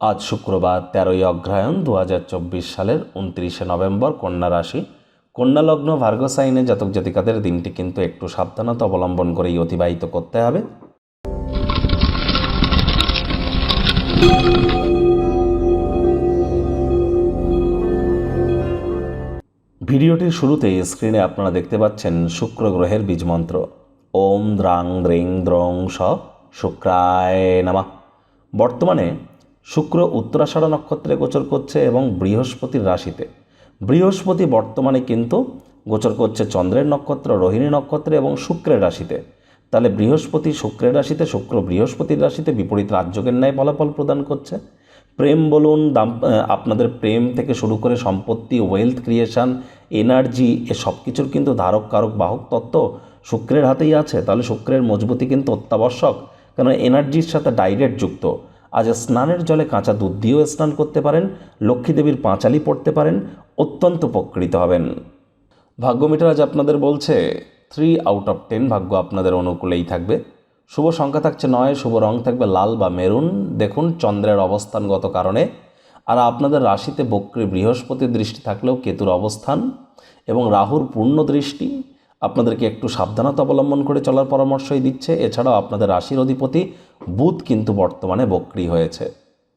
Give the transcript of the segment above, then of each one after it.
আজ শুক্রবার, তেরোই অগ্রহায়ণ দু সালের উনত্রিশে নভেম্বর কন্যা রাশি। কন্যা লগ্ন ভার্গসাইনে জাতক জাতিকাদের দিনটি কিন্তু একটু সাবধানতা অবলম্বন করেই অতিবাহিত করতে হবে। ভিডিওটির শুরুতে স্ক্রিনে আপনারা দেখতে পাচ্ছেন শুক্র গ্রহের বীজমন্ত্র ওম দ্রাং দ্রিং দ্রং স শুক্রায় নামা। বর্তমানে শুক্র উত্তরাষাঢ় নক্ষত্রে গোচর করছে এবং বৃহস্পতির রাশিতে। বৃহস্পতি বর্তমানে কিন্তু গোচর করছে চন্দ্রের নক্ষত্র, রোহিণী নক্ষত্রে এবং শুক্রের রাশিতে। তাহলে বৃহস্পতি শুক্রের রাশিতে, শুক্র বৃহস্পতির রাশিতে বিপরীত রাজ্যকের ন্যায় ফলাফল প্রদান করছে। প্রেম বলুন, দাম আপনাদের প্রেম থেকে শুরু করে সম্পত্তি ওয়েলথ ক্রিয়েশন এনার্জি এ সব কিছুর কিন্তু ধারক কারক বাহক তত্ত্ব শুক্রের হাতেই আছে। তাহলে শুক্রের মজবুতি কিন্তু অত্যাবশ্যক কারণ এনার্জির সাথে ডাইরেক্ট যুক্ত। আজ স্নানের জলে কাঁচা দুধ দিয়েও স্নান করতে পারেন, লক্ষ্মী দেবীর পাঁচালি পড়তে পারেন, অত্যন্ত উপকৃত হবেন। ভাগ্যমিটার আজ আপনাদের বলছে থ্রি আউট অফ টেন ভাগ্য আপনাদের অনুকূলেই থাকবে। শুভ সংখ্যা থাকছে নয়, শুভ রং থাকবে লাল বা মেরুন। দেখুন, চন্দ্রের অবস্থানগত কারণে। আর আপনাদের রাশিতে বক্রী বৃহস্পতির দৃষ্টি থাকলেও কেতুর অবস্থান এবং রাহুর পূর্ণ দৃষ্টি আপনাদেরকে একটু সাবধানতা অবলম্বন করে চলার পরামর্শই দিচ্ছে। এছাড়াও আপনাদের রাশির অধিপতি বুধ কিন্তু বর্তমানে বক্রী হয়েছে।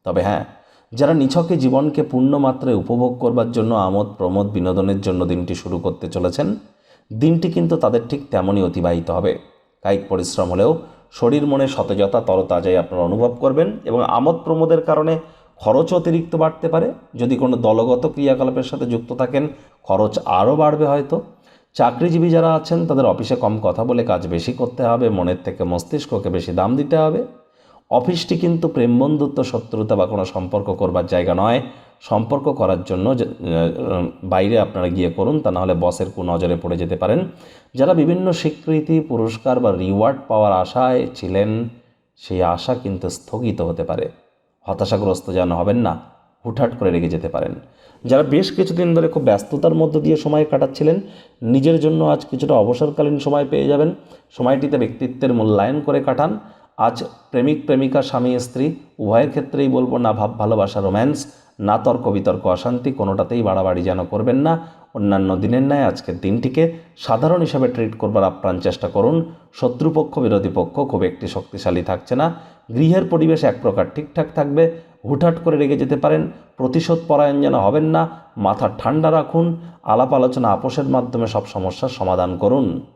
তবে হ্যাঁ যারা নিছকে জীবনকে পূর্ণ মাত্রায় উপভোগ করবার জন্য আমোদ, প্রমোদ, বিনোদনের জন্য দিনটি শুরু করতে চলেছেন, দিনটি কিন্তু তাদের ঠিক তেমনই অতিবাহিত হবে। কায়িক পরিশ্রম হলেও শরীর মনে সতেজতা তরতাজাই আপনারা অনুভব করবেন এবং আমোদ, প্রমোদের কারণে খরচ অতিরিক্ত বাড়তে পারে। যদি কোনো দলগত ক্রিয়াকলাপের সাথে যুক্ত থাকেন, খরচ আরও বাড়বে হয়তো। চাকরিজীবী যারা আছেন, তাদের অফিসে কম কথা বলে কাজ বেশি করতে হবে, মনের থেকে মস্তিষ্ককে বেশি দাম দিতে হবে। অফিসটি কিন্তু প্রেম বন্ধুত্ব শত্রুতা বা কোনো সম্পর্ক করবার জায়গা নয়। সম্পর্ক করার জন্য বাইরে আপনারা গিয়ে করুন, তা নাহলে বসের কু নজরে পড়ে যেতে পারেন। যারা বিভিন্ন স্বীকৃতি, পুরস্কার বা রিওয়ার্ড পাওয়ার আশায় ছিলেন, সেই আশা কিন্তু স্থগিত হতে পারে। হতাশাগ্রস্ত যেন হবেন না, হুটহাট করে রেগে যেতে পারেন। যারা বেশ কিছুদিন ধরে খুব ব্যস্ততার মধ্য দিয়ে সময় কাটাচ্ছিলেন, নিজের জন্য আজ কিছুটা অবসরকালীন সময় পেয়ে যাবেন। সময়টিতে ব্যক্তিত্বের মূল্যায়ন করে কাটান। আজ প্রেমিক, প্রেমিকা, স্বামী, স্ত্রী, উভয়ের ক্ষেত্রেই বলব না ভাব, ভালোবাসা, রোম্যান্স, না তর্ক, বিতর্ক, অশান্তি, কোনোটাতেই বাড়াবাড়ি যেন করবেন না। অন্যান্য দিনের ন্যায় আজকের দিনটিকে সাধারণ হিসাবে ট্রিট করবার আপ্রাণ চেষ্টা করুন। শত্রুপক্ষ, বিরোধী পক্ষ খুব একটি শক্তিশালী থাকছে না। গৃহের পরিবেশ এক প্রকার ঠিকঠাক থাকবে। হুটহাট করে রেগে যেতে পারেন। প্রতিশোধ পরায়ণ যেন হবেন না। মাথা ঠান্ডা রাখুন। আলাপ আলোচনা আপোষের মাধ্যমে সব সমস্যার সমাধান করুন।